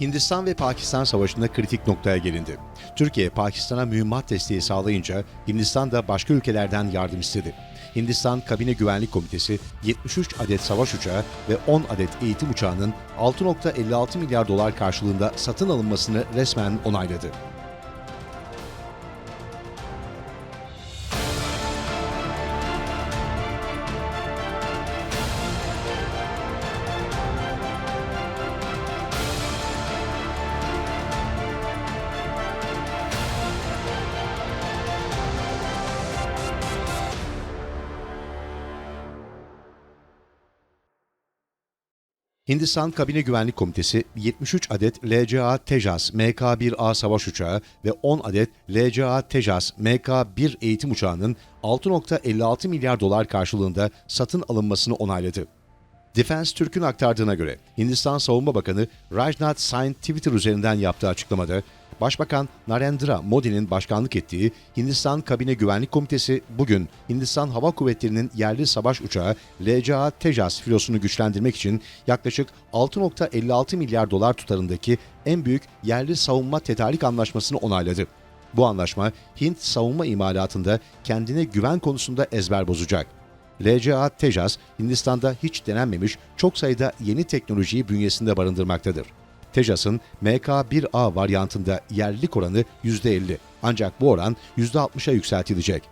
Hindistan ve Pakistan savaşında kritik noktaya gelindi. Türkiye, Pakistan'a mühimmat desteği sağlayınca Hindistan da başka ülkelerden yardım istedi. Hindistan Kabine Güvenlik Komitesi 73 adet savaş uçağı ve 10 adet eğitim uçağının 6.56 milyar dolar karşılığında satın alınmasını resmen onayladı. Hindistan Kabine Güvenlik Komitesi 73 adet LCA Tejas MK-1A savaş uçağı ve 10 adet LCA Tejas MK-1 eğitim uçağının 6.56 milyar dolar karşılığında satın alınmasını onayladı. Defense Türk'ün aktardığına göre Hindistan Savunma Bakanı Rajnath Singh Twitter üzerinden yaptığı açıklamada Başbakan Narendra Modi'nin başkanlık ettiği Hindistan Kabine Güvenlik Komitesi bugün Hindistan Hava Kuvvetleri'nin yerli savaş uçağı LCA Tejas filosunu güçlendirmek için yaklaşık 6.56 milyar dolar tutarındaki en büyük yerli savunma tedarik anlaşmasını onayladı. Bu anlaşma Hint savunma imalatında kendine güven konusunda ezber bozacak. LCA Tejas, Hindistan'da hiç denenmemiş çok sayıda yeni teknolojiyi bünyesinde barındırmaktadır. Tejas'ın MK-1A varyantında yerlilik oranı %50 ancak bu oran %60'a yükseltilecek.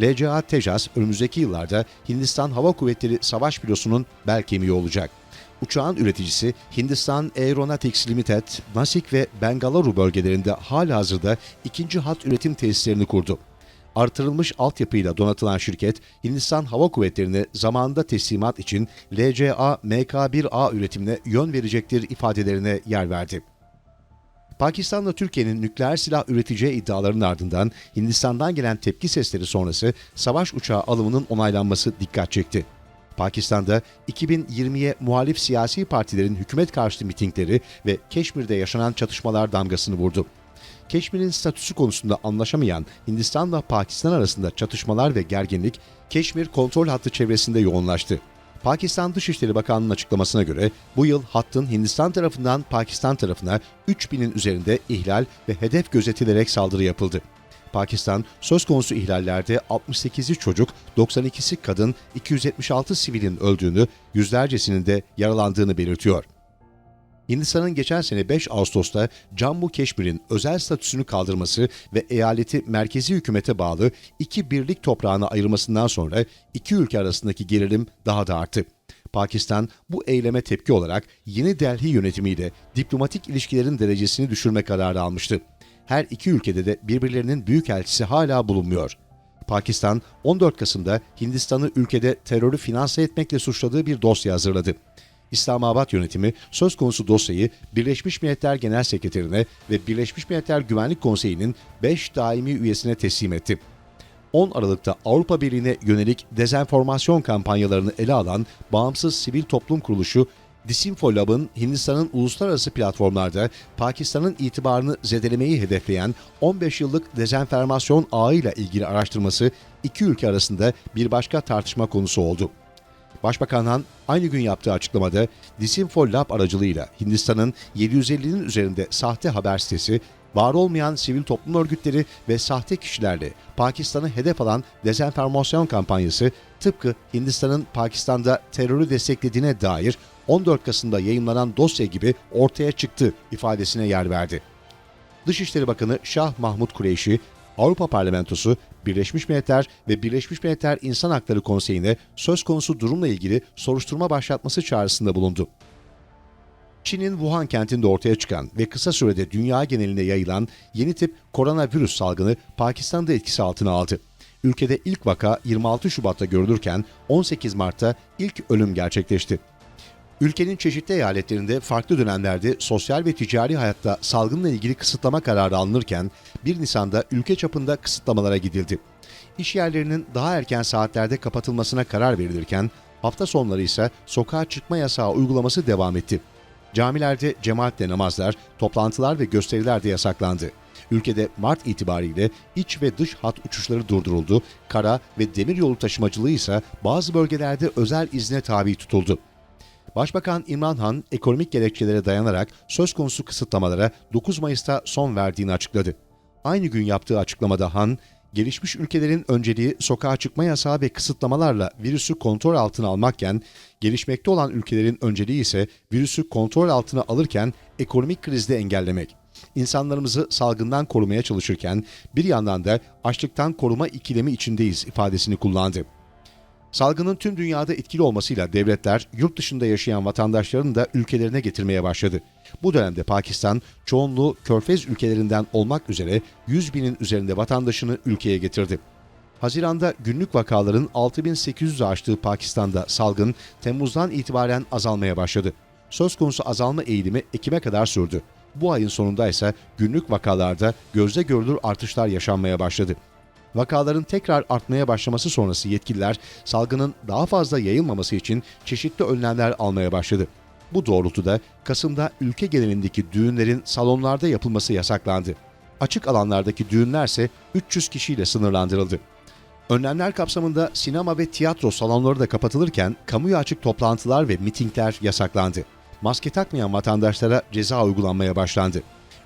LCA Tejas önümüzdeki yıllarda Hindistan Hava Kuvvetleri savaş filosunun bel kemiği olacak. Uçağın üreticisi Hindistan Aeronautics Limited, Nasik ve Bengaluru bölgelerinde halihazırda ikinci hat üretim tesislerini kurdu. Artırılmış altyapıyla donatılan şirket, Hindistan Hava Kuvvetleri'ne zamanında teslimat için LCA MK-1A üretimine yön verecektir ifadelerine yer verdi. Pakistan'la Türkiye'nin nükleer silah üreteceği iddialarının ardından Hindistan'dan gelen tepki sesleri sonrası savaş uçağı alımının onaylanması dikkat çekti. Pakistan'da 2020'ye muhalif siyasi partilerin hükümet karşıtı mitingleri ve Keşmir'de yaşanan çatışmalar damgasını vurdu. Keşmir'in statüsü konusunda anlaşamayan Hindistan'la Pakistan arasında çatışmalar ve gerginlik Keşmir kontrol hattı çevresinde yoğunlaştı. Pakistan Dışişleri Bakanlığı'nın açıklamasına göre bu yıl hattın Hindistan tarafından Pakistan tarafına 3000'in üzerinde ihlal ve hedef gözetilerek saldırı yapıldı. Pakistan söz konusu ihlallerde 68'i çocuk, 92'si kadın, 276 sivilin öldüğünü, yüzlercesinin de yaralandığını belirtiyor. Hindistan'ın geçen sene 5 Ağustos'ta Cammu Keşmir'in özel statüsünü kaldırması ve eyaleti merkezi hükümete bağlı iki birlik toprağına ayırmasından sonra iki ülke arasındaki gerilim daha da arttı. Pakistan bu eyleme tepki olarak yeni Delhi yönetimiyle diplomatik ilişkilerin derecesini düşürme kararı almıştı. Her iki ülkede de birbirlerinin büyükelçisi hala bulunmuyor. Pakistan 14 Kasım'da Hindistan'ı ülkede terörü finanse etmekle suçladığı bir dosya hazırladı. İslamabad yönetimi söz konusu dosyayı Birleşmiş Milletler Genel Sekreterine ve Birleşmiş Milletler Güvenlik Konseyi'nin 5 daimi üyesine teslim etti. 10 Aralık'ta Avrupa Birliği'ne yönelik dezenformasyon kampanyalarını ele alan bağımsız sivil toplum kuruluşu Disinfo Lab'ın Hindistan'ın uluslararası platformlarda Pakistan'ın itibarını zedelemeyi hedefleyen 15 yıllık dezenformasyon ağıyla ilgili araştırması iki ülke arasında bir başka tartışma konusu oldu. Başbakan Han aynı gün yaptığı açıklamada Disinfo Lab aracılığıyla Hindistan'ın 750'nin üzerinde sahte haber sitesi, var olmayan sivil toplum örgütleri ve sahte kişilerle Pakistan'ı hedef alan dezenformasyon kampanyası tıpkı Hindistan'ın Pakistan'da terörü desteklediğine dair 14 Kasım'da yayınlanan dosya gibi ortaya çıktı ifadesine yer verdi. Dışişleri Bakanı Şah Mahmut Kureyşi, Avrupa Parlamentosu, Birleşmiş Milletler ve Birleşmiş Milletler İnsan Hakları Konseyi'ne söz konusu durumla ilgili soruşturma başlatması çağrısında bulundu. Çin'in Wuhan kentinde ortaya çıkan ve kısa sürede dünya geneline yayılan yeni tip koronavirüs salgını Pakistan'da etkisi altına aldı. Ülkede ilk vaka 26 Şubat'ta görülürken 18 Mart'ta ilk ölüm gerçekleşti. Ülkenin çeşitli eyaletlerinde farklı dönemlerde sosyal ve ticari hayatta salgınla ilgili kısıtlama kararı alınırken 1 Nisan'da ülke çapında kısıtlamalara gidildi. İş yerlerinin daha erken saatlerde kapatılmasına karar verilirken hafta sonları ise sokağa çıkma yasağı uygulaması devam etti. Camilerde cemaatle namazlar, toplantılar ve gösteriler de yasaklandı. Ülkede Mart itibariyle iç ve dış hat uçuşları durduruldu, kara ve demir yolu taşımacılığı ise bazı bölgelerde özel izne tabi tutuldu. Başbakan İmran Han ekonomik gerekçelere dayanarak söz konusu kısıtlamalara 9 Mayıs'ta son verdiğini açıkladı. Aynı gün yaptığı açıklamada Han, gelişmiş ülkelerin önceliği sokağa çıkma yasağı ve kısıtlamalarla virüsü kontrol altına almakken, gelişmekte olan ülkelerin önceliği ise virüsü kontrol altına alırken ekonomik krizde engellemek. İnsanlarımızı salgından korumaya çalışırken bir yandan da açlıktan koruma ikilemi içindeyiz ifadesini kullandı. Salgının tüm dünyada etkili olmasıyla devletler yurt dışında yaşayan vatandaşlarını da ülkelerine getirmeye başladı. Bu dönemde Pakistan çoğunluğu körfez ülkelerinden olmak üzere 100 binin üzerinde vatandaşını ülkeye getirdi. Haziranda günlük vakaların 6800'ü aştığı Pakistan'da salgın Temmuz'dan itibaren azalmaya başladı. Söz konusu azalma eğilimi Ekim'e kadar sürdü. Bu ayın sonunda ise günlük vakalarda gözle görülür artışlar yaşanmaya başladı. Vakaların tekrar artmaya başlaması sonrası yetkililer salgının daha fazla yayılmaması için çeşitli önlemler almaya başladı. Bu doğrultuda Kasım'da ülke genelindeki düğünlerin salonlarda yapılması yasaklandı. Açık alanlardaki düğünlerse 300 kişiyle sınırlandırıldı. Önlemler kapsamında sinema ve tiyatro salonları da kapatılırken kamuya açık toplantılar ve mitingler yasaklandı. Maske takmayan vatandaşlara ceza uygulanmaya başlandı.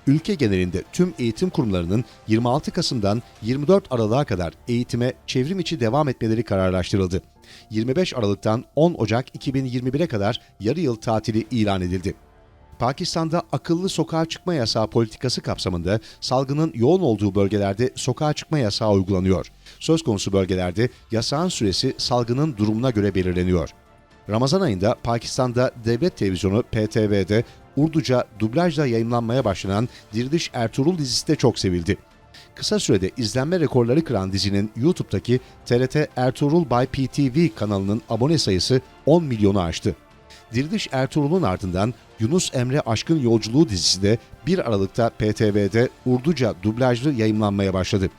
Ülke genelinde tüm eğitim kurumlarının 26 Kasım'dan 24 Aralık'a kadar eğitime çevrim içi devam etmeleri kararlaştırıldı. 25 Aralık'tan 10 Ocak 2021'e kadar yarı yıl tatili ilan edildi. Pakistan'da akıllı sokağa çıkma yasağı politikası kapsamında salgının yoğun olduğu bölgelerde sokağa çıkma yasağı uygulanıyor. Söz konusu bölgelerde yasağın süresi salgının durumuna göre belirleniyor. Ramazan ayında Pakistan'da devlet televizyonu PTV'de Urduca dublajla yayınlanmaya başlanan Diriliş Ertuğrul dizisi de çok sevildi. Kısa sürede izlenme rekorları kıran dizinin YouTube'daki TRT Ertuğrul by PTV kanalının abone sayısı 10 milyonu aştı. Diriliş Ertuğrul'un ardından Yunus Emre Aşkın Yolculuğu dizisi de 1 Aralık'ta PTV'de Urduca dublajlı yayınlanmaya başladı.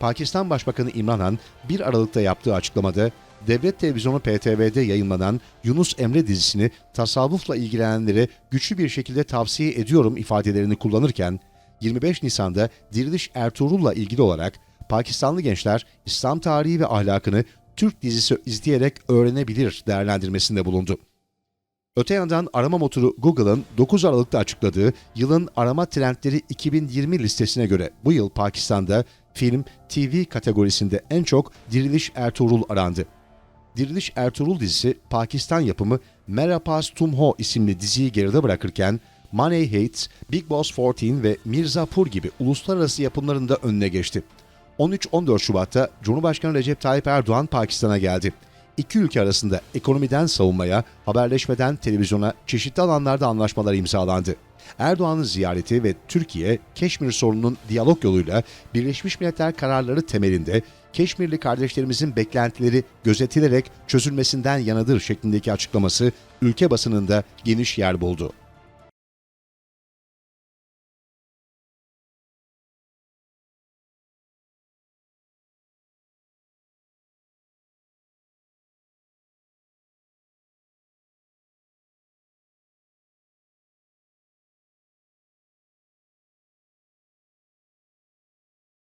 Pakistan Başbakanı İmran Han 1 Aralık'ta yaptığı açıklamada Devlet Televizyonu PTV'de yayınlanan Yunus Emre dizisini tasavvufla ilgilenenlere güçlü bir şekilde tavsiye ediyorum ifadelerini kullanırken 25 Nisan'da Diriliş Ertuğrul'la ilgili olarak Pakistanlı gençler İslam tarihi ve ahlakını Türk dizisi izleyerek öğrenebilir değerlendirmesinde bulundu. Öte yandan arama motoru Google'ın 9 Aralık'ta açıkladığı yılın arama trendleri 2020 listesine göre bu yıl Pakistan'da film, TV kategorisinde en çok Diriliş Ertuğrul arandı. Diriliş Ertuğrul dizisi Pakistan yapımı Merapas Tumho isimli diziyi geride bırakırken Money Hates, Big Boss 14 ve Mirzapur gibi uluslararası yapımlarında önüne geçti. 13-14 Şubat'ta Cumhurbaşkanı Recep Tayyip Erdoğan Pakistan'a geldi. İki ülke arasında ekonomiden savunmaya, haberleşmeden televizyona çeşitli alanlarda anlaşmalar imzalandı. Erdoğan'ın ziyareti ve Türkiye, Keşmir sorununun diyalog yoluyla Birleşmiş Milletler kararları temelinde Keşmirli kardeşlerimizin beklentileri gözetilerek çözülmesinden yanadır şeklindeki açıklaması ülke basınında geniş yer buldu.